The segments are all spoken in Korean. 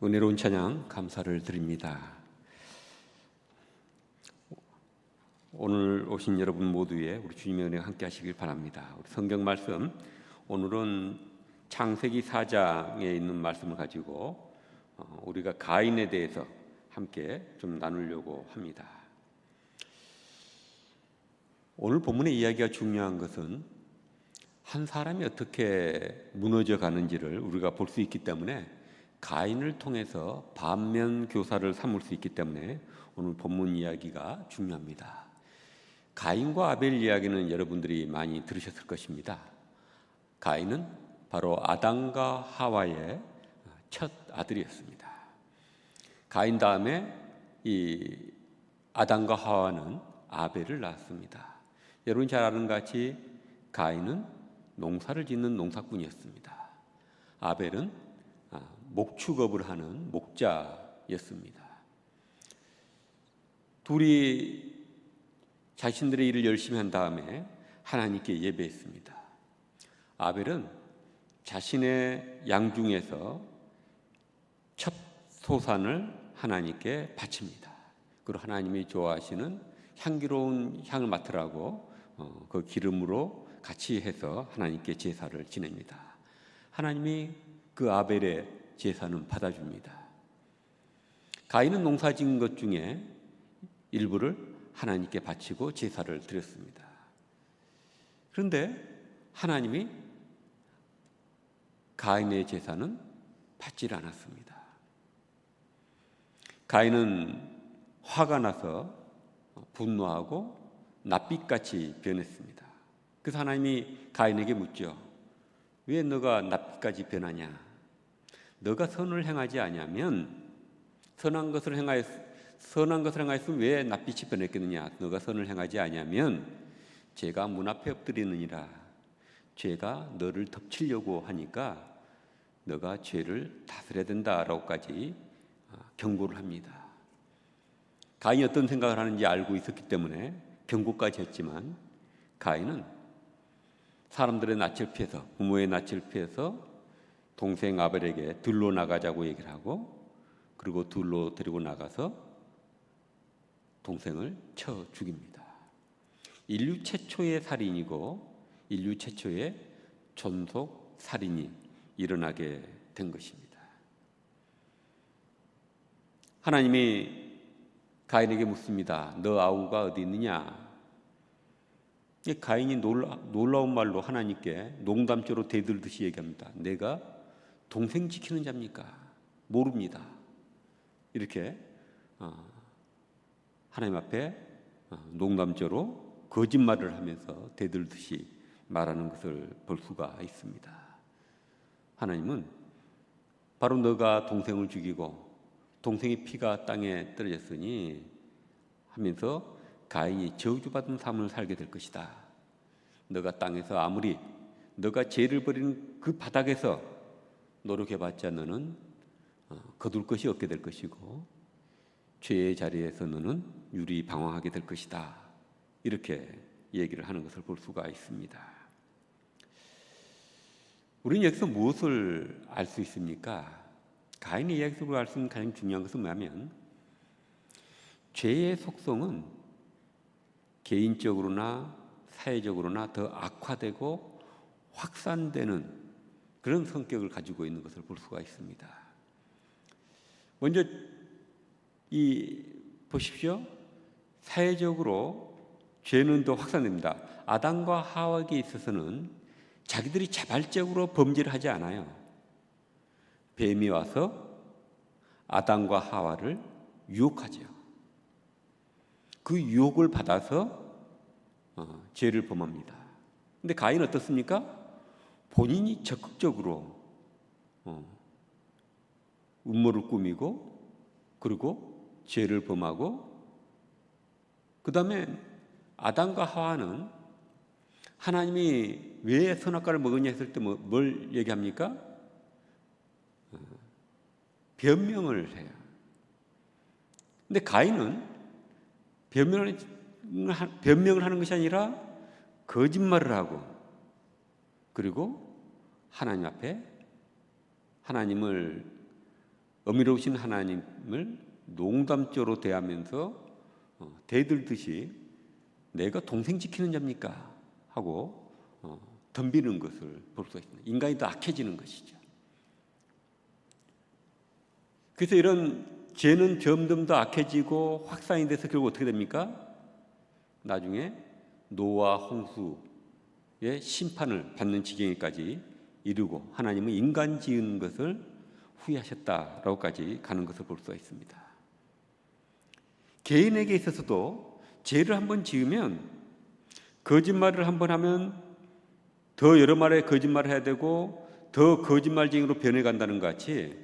은혜로운 찬양 감사를 드립니다. 오늘 오신 여러분 모두의 우리 주님의 은혜가 함께 하시길 바랍니다. 우리 성경 말씀 오늘은 창세기 4장에 있는 말씀을 가지고 어, 우리가 가인에 대해서 함께 좀 나누려고 합니다. 오늘 본문의 이야기가 중요한 것은 한 사람이 어떻게 무너져 가는지를 우리가 볼 수 있기 때문에 가인을 통해서 반면 교사를 삼을 수 있기 때문에 오늘 본문 이야기가 중요합니다. 가인과 아벨 이야기는 여러분들이 많이 들으셨을 것입니다. 가인은 바로 아담과 하와의 첫 아들이었습니다. 가인 다음에 이 아담과 하와는 아벨을 낳았습니다. 여러분 잘 아는 같이 가인은 농사를 짓는 농사꾼이었습니다. 아벨은 목축업을 하는 목자였습니다. 둘이 자신들의 일을 열심히 한 다음에 하나님께 예배했습니다. 아벨은 자신의 양 중에서 첫 소산을 하나님께 바칩니다. 그리고 하나님이 좋아하시는 향기로운 향을 맡으라고 어, 그 기름으로 같이 해서 하나님께 제사를 지냅니다. 하나님이 그 아벨의 제사는 받아줍니다. 가인은 농사 지은 것 중에 일부를 하나님께 바치고 제사를 드렸습니다. 그런데 하나님이 가인의 제사는 받질 않았습니다. 가인은 화가 나서 분노하고 낯빛같이 변했습니다. 그래서 하나님이 가인에게 묻죠. 왜 너가 낯빛까지 변하냐? 너가 선을 행하지 아니하면 선한 것을 행하였 선한 것을 행하였으면 왜 낯빛이 변했겠느냐? 너가 선을 행하지 아니하면 제가 문 앞에 엎드리느니라. 죄가 너를 덮치려고 하니까 너가 죄를 다스려야 된다라고까지 아, 경고를 합니다. 가인이 어떤 생각을 하는지 알고 있었기 때문에 경고까지 했지만 가인은 사람들의 낯을 피해서 부모의 낯을 피해서 동생 아벨에게 들로 나가자고 얘기를 하고 그리고 둘로 데리고 나가서 동생을 쳐 죽입니다. 인류 최초의 살인이고 인류 최초의 존속 살인이 일어나게 된 것입니다. 하나님이 가인에게 묻습니다. 너 아우가 어디 있느냐? 가인이 놀라, 놀라운 말로 하나님께 농담조로 대들듯이 얘기합니다. 내가 동생 지키는 자입니까? 모릅니다. 이렇게 어, 하나님 앞에 어, 농담조로 거짓말을 하면서 대들듯이 말하는 것을 볼 수가 있습니다. 하나님은 바로 너가 동생을 죽이고 동생의 피가 땅에 떨어졌으니 하면서 가인이 저주받은 삶을 살게 될 것이다. 너가 땅에서 아무리 너가 죄를 버리는 그 바닥에서 노력해봤자 너는 어, 거둘 것이 없게 될 것이고 죄의 자리에서 너는 유리 방황하게 될 것이다. 이렇게 얘기를 하는 것을 볼 수가 있습니다. 우리는 여기서 무엇을 알 수 있습니까? 가인의 이야기 속으로 알 수 있는 가장 중요한 것은 뭐냐면 죄의 속성은 개인적으로나 사회적으로나 더 악화되고 확산되는 그런 성격을 가지고 있는 것을 볼 수가 있습니다. 먼저 이 보십시오. 사회적으로 죄는 더 확산됩니다. 아담과 하와에게 있어서는 자기들이 자발적으로 범죄를 하지 않아요. 뱀이 와서 아담과 하와를 유혹하죠. 그 유혹을 받아서 어, 죄를 범합니다. 근데 가인 어떻습니까? 본인이 적극적으로 어, 음모를 꾸미고 그리고 죄를 범하고 그 다음에 아담과 하와는 하나님이 왜 선악과를 먹었냐 했을 때뭘 뭐, 얘기합니까? 어, 변명을 해요. 근데 가인은 변명을, 변명을 하는 것이 아니라 거짓말을 하고 그리고 하나님 앞에 하나님을 어미로우신 하나님을 농담조로 대하면서 어, 대들듯이 내가 동생 지키는 자입니까? 하고 어, 덤비는 것을 볼 수가 있습니다. 인간이 더 악해지는 것이죠. 그래서 이런 죄는 점점 더 악해지고 확산이 돼서 결국 어떻게 됩니까? 나중에 노아 홍수의 심판을 받는 지경에까지 이르고 하나님은 인간 지은 것을 후회하셨다라고까지 가는 것을 볼 수가 있습니다. 개인에게 있어서도 죄를 한번 지으면 거짓말을 한번 하면 더 여러 말의 거짓말을 해야 되고 더 거짓말쟁이로 변해간다는 것 같이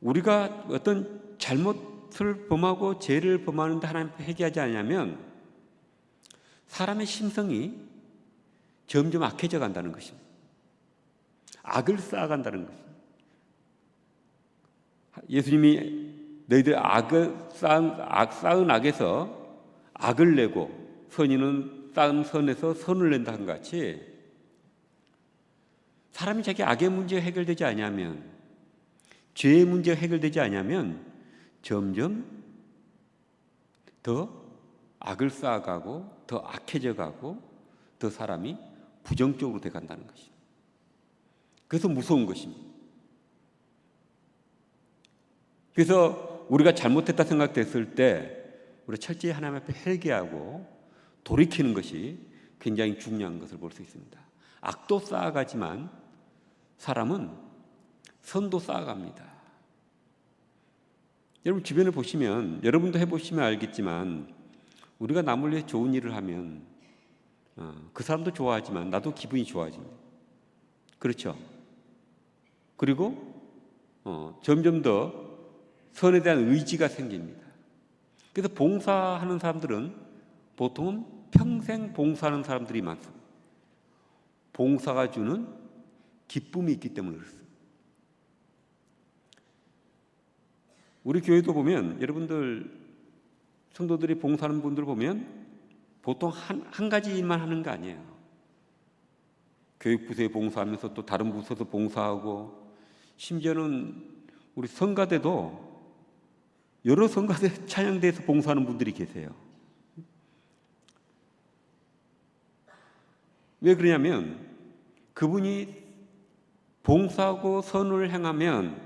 우리가 어떤 잘못을 범하고 죄를 범하는데 하나님 회개하지 않으면 사람의 심성이 점점 악해져 간다는 것입니다. 악을 쌓아간다는 것입니다. 예수님이 너희들 악을 쌓은, 악, 쌓은 악에서 악을 내고 선인은 쌓은 선에서 선을 낸다 한 같이 사람이 자기 악의 문제가 해결되지 않으면 죄의 문제가 해결되지 않으면 점점 더 악을 쌓아가고 더 악해져 가고 더 사람이 부정적으로 돼 간다는 것입니다. 그래서 무서운 것입니다. 그래서 우리가 잘못했다 생각됐을 때 우리 철저히 하나님 앞에 회개하고 돌이키는 것이 굉장히 중요한 것을 볼 수 있습니다. 악도 쌓아가지만 사람은 선도 쌓아갑니다. 여러분 주변에 보시면 여러분도 해보시면 알겠지만 우리가 남을 위해 좋은 일을 하면 어, 그 사람도 좋아하지만 나도 기분이 좋아집니다. 그렇죠? 그리고 어, 점점 더 선에 대한 의지가 생깁니다. 그래서 봉사하는 사람들은 보통은 평생 봉사하는 사람들이 많습니다. 봉사가 주는 기쁨이 있기 때문에 그렇습니다. 우리 교회도 보면 여러분들 성도들이 봉사하는 분들 보면 보통 한, 한 가지 일만 하는 거 아니에요. 교육부서에 봉사하면서 또 다른 부서도 봉사하고 심지어는 우리 성가대도 여러 성가대 찬양대에서 봉사하는 분들이 계세요. 왜 그러냐면 그분이 봉사하고 선을 행하면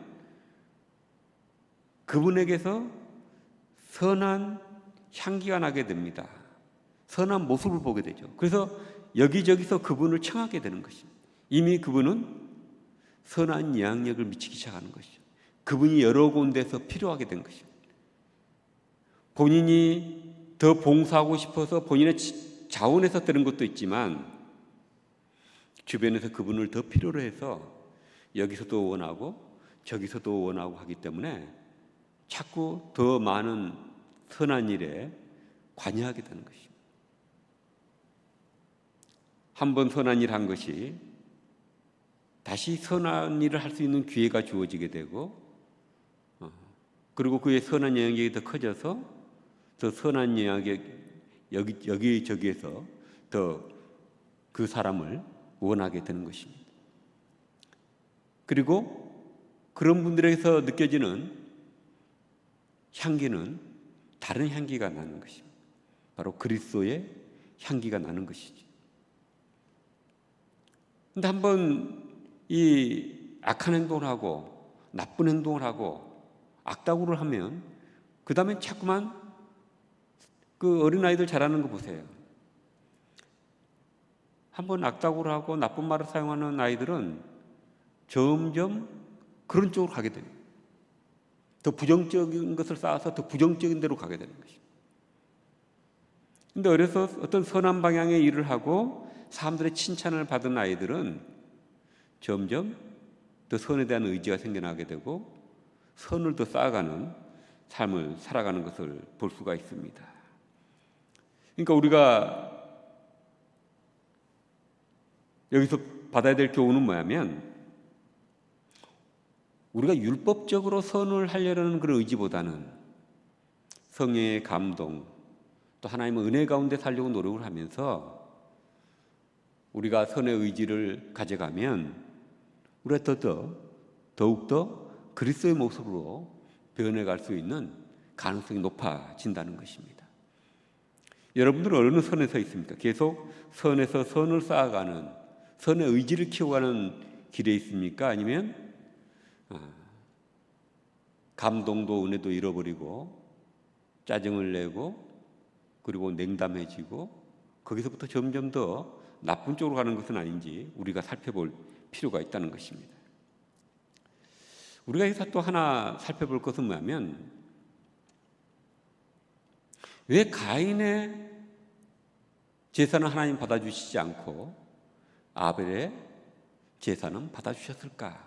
그분에게서 선한 향기가 나게 됩니다. 선한 모습을 보게 되죠. 그래서 여기저기서 그분을 청하게 되는 것입니다. 이미 그분은 선한 영향력을 미치기 시작하는 것이죠. 그분이 여러 군데서 필요하게 된 것입니다. 본인이 더 봉사하고 싶어서 본인의 자원에서 되는 것도 있지만 주변에서 그분을 더 필요로 해서 여기서도 원하고 저기서도 원하고 하기 때문에 자꾸 더 많은 선한 일에 관여하게 되는 것입니다. 한 번 선한 일 한 것이 다시 선한 일을 할 수 있는 기회가 주어지게 되고 어, 그리고 그의 선한 영역이 더 커져서 더 선한 영역에 여기 여기 저기에서 더 그 사람을 원하게 되는 것입니다. 그리고 그런 분들에게서 느껴지는 향기는 다른 향기가 나는 것입니다. 바로 그리스도의 향기가 나는 것이지. 근데 한번 이 악한 행동을 하고 나쁜 행동을 하고 악다구를 하면 그 다음에 자꾸만 그 어린아이들 잘하는 거 보세요. 한번 악다구를 하고 나쁜 말을 사용하는 아이들은 점점 그런 쪽으로 가게 됩니다. 더 부정적인 것을 쌓아서 더 부정적인 대로 가게 되는 것입니다. 근데 어려서 어떤 선한 방향의 일을 하고 사람들의 칭찬을 받은 아이들은 점점 더 선에 대한 의지가 생겨나게 되고 선을 더 쌓아가는 삶을 살아가는 것을 볼 수가 있습니다. 그러니까 우리가 여기서 받아야 될 교훈은 뭐냐면 우리가 율법적으로 선을 하려는 그런 의지보다는 성령의 감동 또 하나님의 은혜 가운데 살려고 노력을 하면서 우리가 선의 의지를 가져가면 우리가 더더 더욱더 그리스도의 모습으로 변해갈 수 있는 가능성이 높아진다는 것입니다. 여러분들은 어느 선에 서 있습니까? 계속 선에서 선을 쌓아가는 선의 의지를 키워가는 길에 있습니까? 아니면 아, 감동도 은혜도 잃어버리고 짜증을 내고 그리고 냉담해지고 거기서부터 점점 더 나쁜 쪽으로 가는 것은 아닌지 우리가 살펴볼 필요가 있다는 것입니다. 우리가 여기서 또 하나 살펴볼 것은 뭐냐면 왜 가인의 제사는 하나님 받아주시지 않고 아벨의 제사는 받아주셨을까?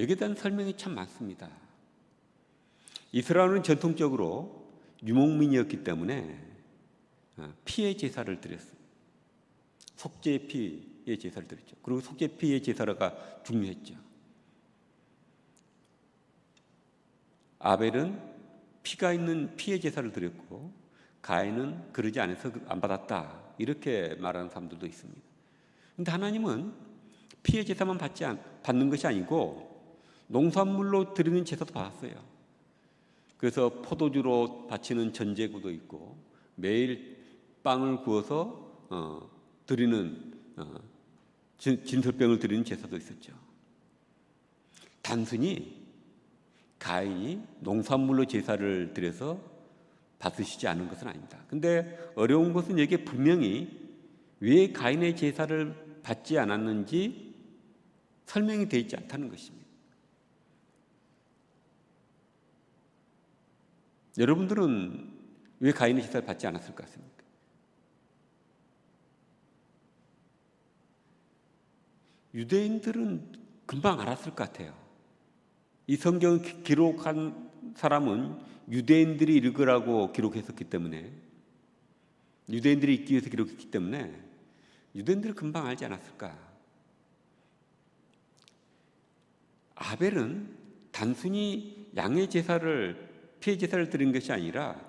여기에 대한 설명이 참 많습니다. 이스라엘은 전통적으로 유목민이었기 때문에 어, 피의 제사를 드렸습니다. 속죄 피의 제사를 드렸죠. 그리고 속죄 피의 제사가 중요했죠. 아벨은 피가 있는 피의 제사를 드렸고 가인은 그러지 않아서 안 받았다. 이렇게 말하는 사람들도 있습니다. 근데 하나님은 피의 제사만 받지 않, 받는 것이 아니고 농산물로 드리는 제사도 받았어요. 그래서 포도주로 바치는 전제구도 있고 매일 빵을 구워서 어, 드리는 어, 진설병을 드리는 제사도 있었죠. 단순히 가인이 농산물로 제사를 드려서 받으시지 않은 것은 아닙니다. 근데 어려운 것은 여기에 분명히 왜 가인의 제사를 받지 않았는지 설명이 되어 있지 않다는 것입니다. 여러분들은 왜 가인의 제사를 받지 않았을 것 같습니까? 유대인들은 금방 알았을 것 같아요. 이 성경을 기록한 사람은 유대인들이 읽으라고 기록했었기 때문에 유대인들이 읽기 위해서 기록했기 때문에 유대인들이 금방 알지 않았을까? 아벨은 단순히 양의 제사를 피해 제사를 드린 것이 아니라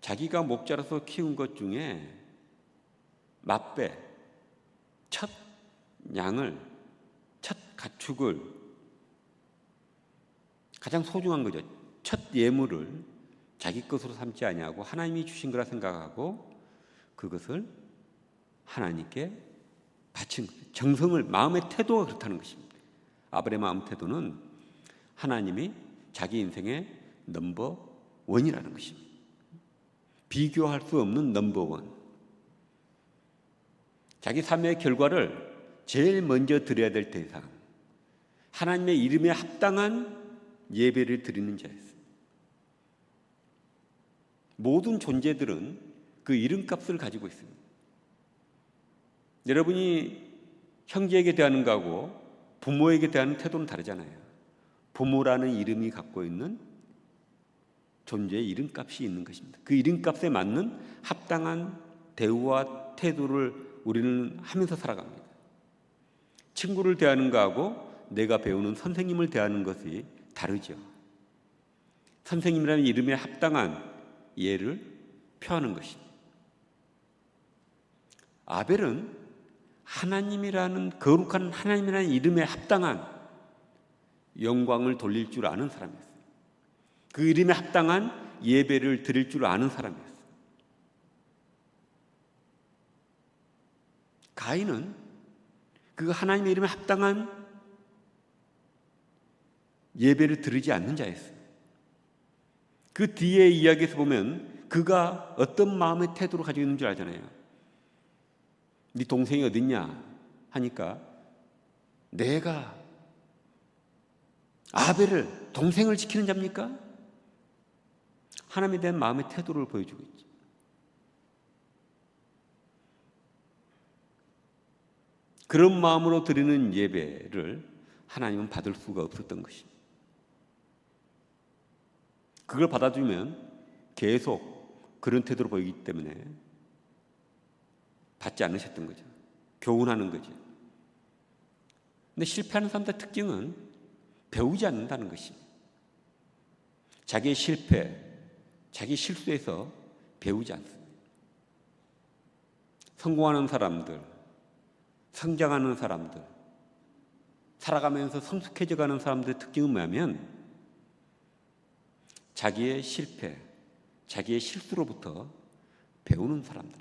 자기가 목자라서 키운 것 중에 맛배 첫 양을 첫 가축을 가장 소중한 거죠. 첫 예물을 자기 것으로 삼지 아니하고 하나님이 주신 거라 생각하고 그것을 하나님께 바친. 정성을 마음의 태도가 그렇다는 것입니다. 아브의 마음 태도는 하나님이 자기 인생의 넘버 원이라는 것입니다. 비교할 수 없는 넘버 원. 자기 삶의 결과를 제일 먼저 드려야 될 대상. 하나님의 이름에 합당한 예배를 드리는 자였습니다. 모든 존재들은 그 이름값을 가지고 있습니다. 여러분이 형제에게 대하는 거하고 부모에게 대하는 태도는 다르잖아요. 부모라는 이름이 갖고 있는 존재의 이름값이 있는 것입니다. 그 이름값에 맞는 합당한 대우와 태도를 우리는 하면서 살아갑니다. 친구를 대하는 거하고 내가 배우는 선생님을 대하는 것이 다르죠. 선생님이라는 이름에 합당한 예를 표하는 것입니다. 아벨은 하나님이라는 거룩한 하나님이라는 이름에 합당한 영광을 돌릴 줄 아는 사람이었어요. 그 이름에 합당한 예배를 드릴 줄 아는 사람이었어요. 가인은 그 하나님의 이름에 합당한 예배를 드리지 않는 자였어요. 그 뒤에 이야기에서 보면 그가 어떤 마음의 태도를 가지고 있는 줄 알잖아요. 네 동생이 어딨냐 하니까 내가 아벨을 동생을 지키는 자입니까? 하나님에 대한 마음의 태도를 보여주고 있지. 그런 마음으로 드리는 예배를 하나님은 받을 수가 없었던 것입니다. 그걸 받아주면 계속 그런 태도로 보이기 때문에 받지 않으셨던 거죠. 교훈하는 거죠. 근데 실패하는 사람들의 특징은 배우지 않는다는 것입니다. 자기의 실패, 자기 실수에서 배우지 않습니다. 성공하는 사람들, 성장하는 사람들, 살아가면서 성숙해져 가는 사람들의 특징은 뭐냐면 자기의 실패, 자기의 실수로부터 배우는 사람들.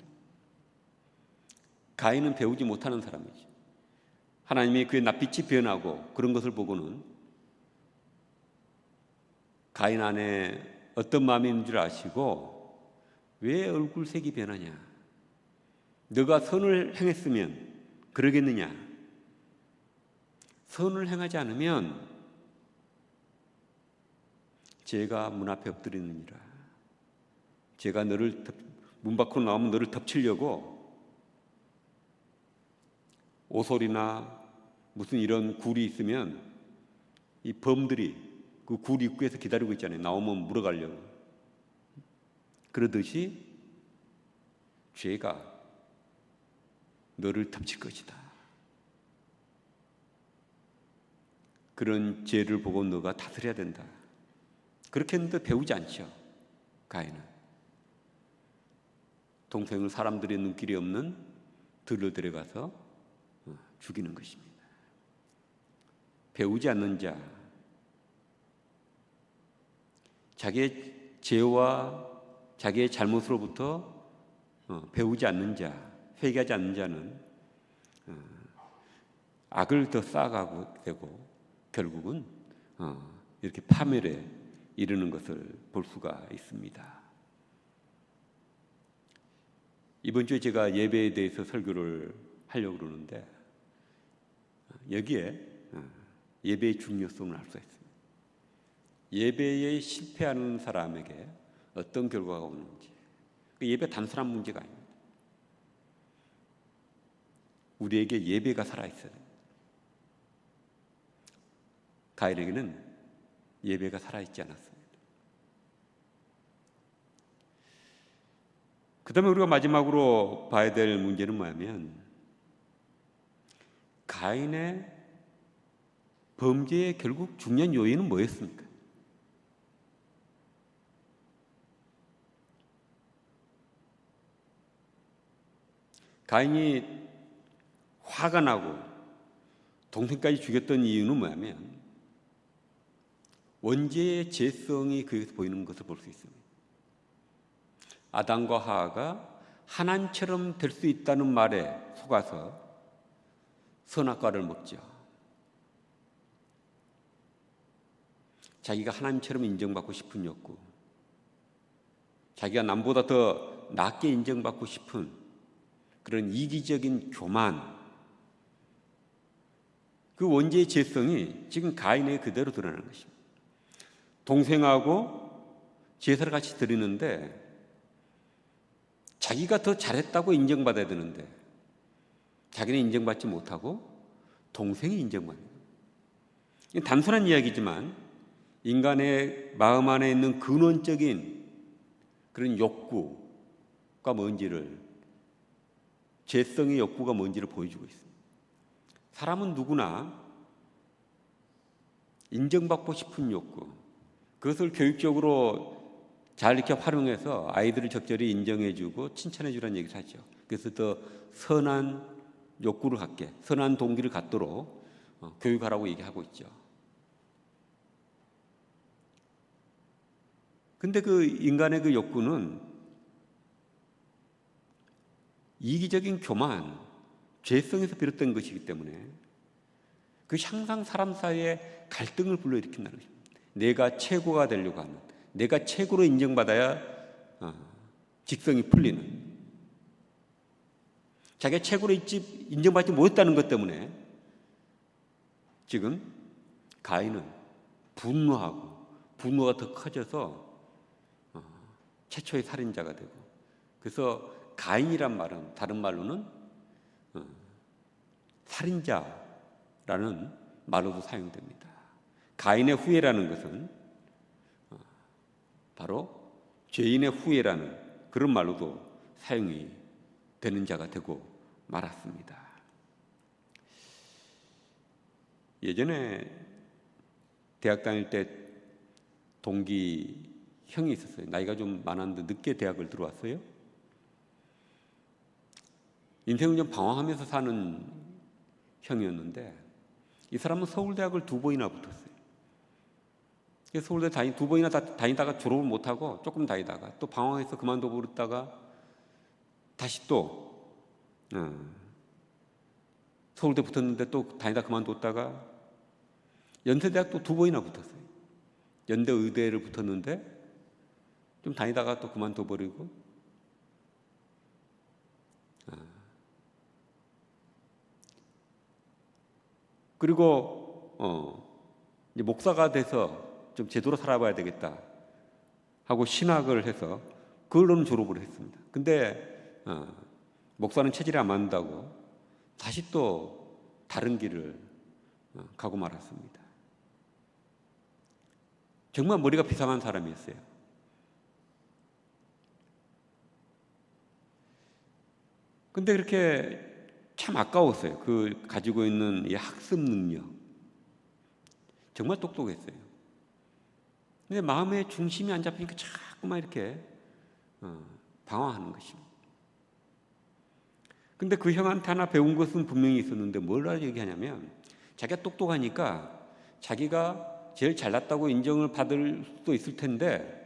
가인은 배우지 못하는 사람이지. 하나님이 그의 낯빛이 변하고 그런 것을 보고는 가인 안에 어떤 마음이 있는 줄 아시고 왜 얼굴색이 변하냐? 너가 선을 행했으면 그러겠느냐? 선을 행하지 않으면 제가 문 앞에 엎드리느니라. 제가 너를 덮, 문 밖으로 나오면 너를 덮치려고 오솔이나 무슨 이런 굴이 있으면 이 범들이 그 굴 입구에서 기다리고 있잖아요. 나오면 물어가려고. 그러듯이 죄가 너를 덮칠 것이다. 그런 죄를 보고 너가 다스려야 된다. 그렇게 했는데 배우지 않죠. 가인은. 동생을 사람들의 눈길이 없는 들로 데려가서 어, 죽이는 것입니다. 배우지 않는 자, 자기의 죄와 자기의 잘못으로부터 어, 배우지 않는 자, 회개하지 않는 자는 어, 악을 더 쌓아가고 되고 결국은 이렇게 파멸에 이르는 것을 볼 수가 있습니다. 이번 주에 제가 예배에 대해서 설교를 하려고 그러는데 여기에 어, 예배의 중요성을 알 수 있습니다. 예배에 실패하는 사람에게 어떤 결과가 오는지 그 예배 단순한 문제가 아닙니다. 우리에게 예배가 살아있어야. 가인에게는 예배가 살아있지 않았습니다. 그 다음에 우리가 마지막으로 봐야 될 문제는 뭐냐면 가인의 범죄의 결국 중요한 요인은 뭐였습니까? 가인이 화가 나고 동생까지 죽였던 이유는 뭐냐면 원죄의 죄성이 그에서 보이는 것을 볼 수 있습니다. 아담과 하하가 하나님처럼 될 수 있다는 말에 속아서 선악과를 먹죠. 자기가 하나님처럼 인정받고 싶은 욕구, 자기가 남보다 더 낫게 인정받고 싶은 그런 이기적인 교만, 그 원죄의 죄성이 지금 가인에 그대로 드러나는 것입니다. 동생하고 제사를 같이 드리는데 자기가 더 잘했다고 인정받아야 되는데 자기는 인정받지 못하고 동생이 인정받는 거예요. 단순한 이야기지만 인간의 마음 안에 있는 근원적인 그런 욕구가 뭔지를 죄성의 욕구가 뭔지를 보여주고 있습니다. 사람은 누구나 인정받고 싶은 욕구, 그것을 교육적으로 잘 이렇게 활용해서 아이들을 적절히 인정해주고 칭찬해주라는 얘기를 하죠. 그래서 더 선한 욕구를 갖게, 선한 동기를 갖도록 어, 교육하라고 얘기하고 있죠. 근데 그 인간의 그 욕구는 이기적인 교만, 죄성에서 비롯된 것이기 때문에 그 항상 사람 사이에 갈등을 불러일으킨다는 것입니다. 내가 최고가 되려고 하는, 내가 최고로 인정받아야 어, 직성이 풀리는. 자기가 최고로 있지 인정받지 못했다는 것 때문에 지금 가인은 분노하고 분노가 더 커져서 어, 최초의 살인자가 되고 그래서 가인이란 말은 다른 말로는 어, 살인자라는 말로도 사용됩니다. 가인의 후회라는 것은 어, 바로 죄인의 후회라는 그런 말로도 사용이 되는 자가 되고 말았습니다. 예전에 대학 다닐 때 동기 형이 있었어요. 나이가 좀 많았는데 늦게 대학을 들어왔어요. 인생을 좀 방황하면서 사는 형이었는데 이 사람은 서울대학을 두 번이나 붙었어요. 서울대 다니 두 번이나 다, 다니다가 졸업을 못하고 조금 다니다가 또 방황해서 그만둬 버렸다가 다시 또 어, 서울대 붙었는데 또 다니다 그만뒀다가 연세대학 또두 번이나 붙었어요. 연대 의대를 붙었는데 좀 다니다가 또 그만둬 버리고 그리고 어 이제 목사가 돼서 좀 제대로 살아봐야 되겠다 하고 신학을 해서 그걸로는 졸업을 했습니다. 근데 어, 목사는 체질이 안 맞는다고 다시 또 다른 길을 어, 가고 말았습니다. 정말 머리가 비상한 사람이었어요. 근데 그렇게 참 아까웠어요. 그 가지고 있는 이 학습 능력. 정말 똑똑했어요. 근데 마음의 중심이 안 잡히니까 자꾸만 이렇게 어, 방황하는 것입니다. 근데 그 형한테 하나 배운 것은 분명히 있었는데 뭘 얘기하냐면 자기가 똑똑하니까 자기가 제일 잘났다고 인정을 받을 수도 있을 텐데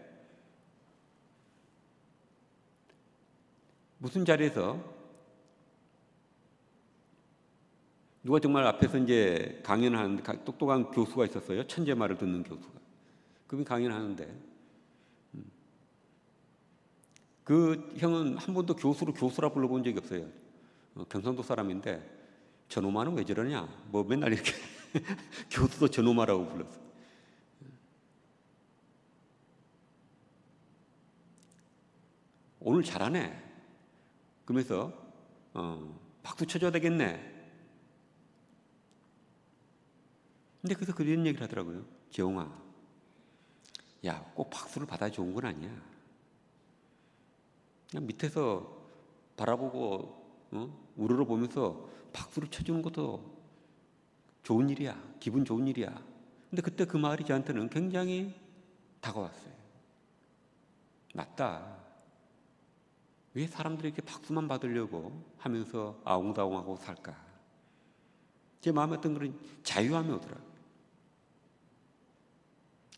무슨 자리에서 누가 정말 앞에서 이제 강연을 하는데 똑똑한 교수가 있었어요. 천재 말을 듣는 교수가. 그분이 강연을 하는데 음. 그 형은 한 번도 교수로 교수라 불러본 적이 없어요. 어, 경상도 사람인데 저놈아는 왜 저러냐? 뭐 맨날 이렇게 교수도 저놈아라고 불렀어. 오늘 잘하네. 그러면서 어, 박수 쳐줘야 되겠네. 근데 그래서 그런 얘기를 하더라고요. 재홍아, 야, 꼭 박수를 받아 좋은 건 아니야. 그냥 밑에서 바라보고 어? 우러러 보면서 박수를 쳐주는 것도 좋은 일이야. 기분 좋은 일이야. 근데 그때 그 말이 저한테는 굉장히 다가왔어요. 맞다. 왜 사람들이 이렇게 박수만 받으려고 하면서 아웅다웅하고 살까? 제 마음에 어떤 그런 자유함이 오더라고요.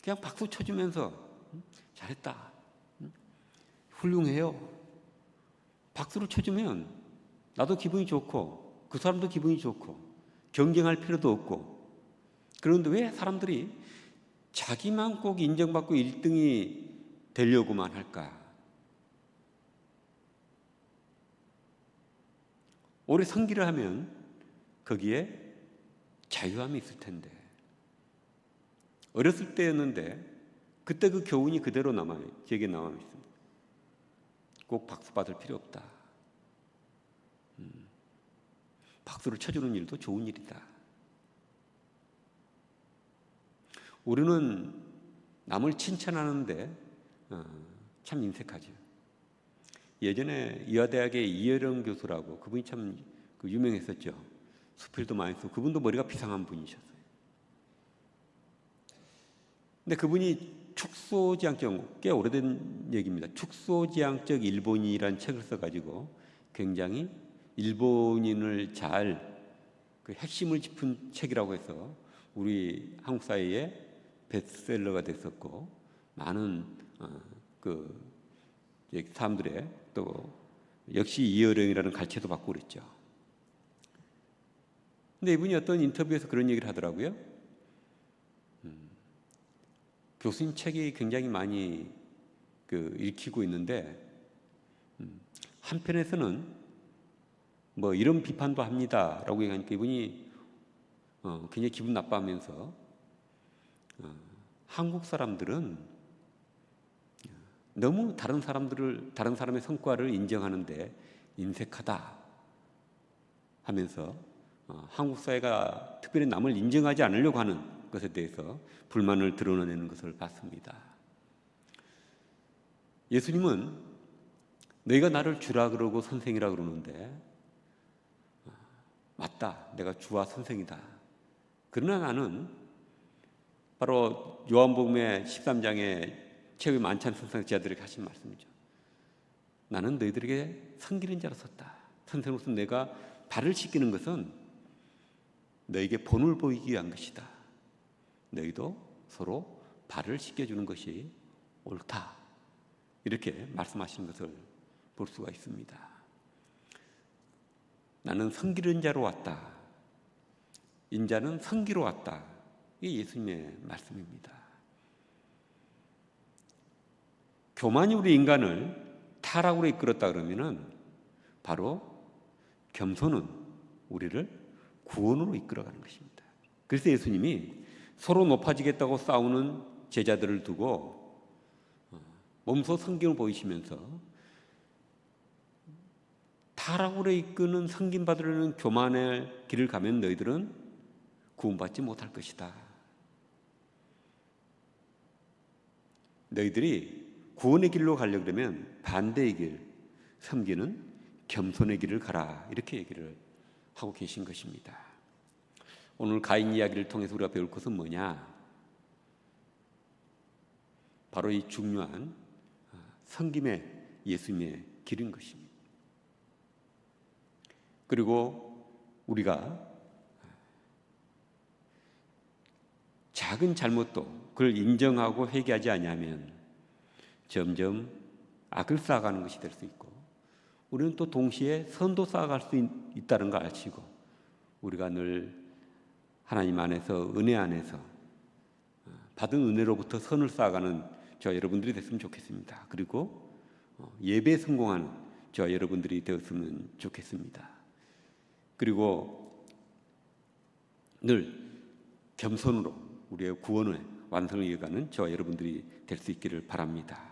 그냥 박수 쳐주면서 잘했다. 훌륭해요. 박수를 쳐주면 나도 기분이 좋고 그 사람도 기분이 좋고 경쟁할 필요도 없고 그런데 왜 사람들이 자기만 꼭 인정받고 1등이 되려고만 할까? 오래 성기를 하면 거기에 자유함이 있을 텐데 어렸을 때였는데 그때 그 교훈이 그대로 남아요. 제게 남아 있습니다. 꼭 박수 받을 필요 없다. 음, 박수를 쳐주는 일도 좋은 일이다. 우리는 남을 칭찬하는데 어, 참 인색하죠. 예전에 이화대학의 이여령 교수라고 그분이 참 그 유명했었죠. 수필도 많이 쓰고 그분도 머리가 비상한 분이셨어요. 근데 그분이 축소지향적 꽤 오래된 얘기입니다. 축소지향적 일본이라는 책을 써가지고 굉장히 일본인을 잘 그 핵심을 짚은 책이라고 해서 우리 한국 사회에 베스트셀러가 됐었고 많은 어, 그 사람들의 또 역시 이어령이라는 갈채도 받고 그랬죠. 근데 이분이 어떤 인터뷰에서 그런 얘기를 하더라고요. 교수님 책이 굉장히 많이 그 읽히고 있는데 음, 한편에서는 뭐 이런 비판도 합니다라고 얘기하니까 이분이 어, 굉장히 기분 나빠하면서 어, 한국 사람들은 너무 다른 사람들을 다른 사람의 성과를 인정하는데 인색하다 하면서 어, 한국 사회가 특별히 남을 인정하지 않으려고 하는 것에 대해서 불만을 드러내는 것을 봤습니다. 예수님은 너희가 나를 주라 그러고 선생이라 그러는데 맞다. 내가 주와 선생이다. 그러나 나는 바로 요한복음의 13장에 최후의 만찬 선상자들에게 하신 말씀이죠. 나는 너희들에게 섬기는 자로 섰다. 선생으로서 내가 발을 씻기는 것은 너에게 본을 보이기 위한 것이다. 너희도 서로 발을 씻겨주는 것이 옳다. 이렇게 말씀하신 것을 볼 수가 있습니다. 나는 성기는 자로 왔다. 인자는 성기로 왔다. 이게 예수님의 말씀입니다. 교만이 우리 인간을 타락으로 이끌었다 그러면은 바로 겸손은 우리를 구원으로 이끌어가는 것입니다. 그래서 예수님이 서로 높아지겠다고 싸우는 제자들을 두고 어, 몸소 성경을 보이시면서 타락으로 이끄는 성김 받으려는 교만의 길을 가면 너희들은 구원받지 못할 것이다. 너희들이 구원의 길로 가려 그러면 반대의 길, 섬기는 겸손의 길을 가라. 이렇게 얘기를 하고 계신 것입니다. 오늘 가인 이야기를 통해서 우리가 배울 것은 뭐냐? 바로 이 중요한 성김의 예수님의 길인 것입니다. 그리고 우리가 작은 잘못도 그걸 인정하고 회개하지 아니하면 점점 악을 쌓아가는 것이 될 수 있고 우리는 또 동시에 선도 쌓아갈 수 있, 있다는 걸 아시고 우리가 늘 하나님 안에서 은혜 안에서 어, 받은 은혜로부터 선을 쌓아가는 저 여러분들이 됐으면 좋겠습니다. 그리고 어, 예배 성공하는 저 여러분들이 되었으면 좋겠습니다. 그리고 늘 겸손으로 우리의 구원의 완성을 이어가는 저 여러분들이 될 수 있기를 바랍니다.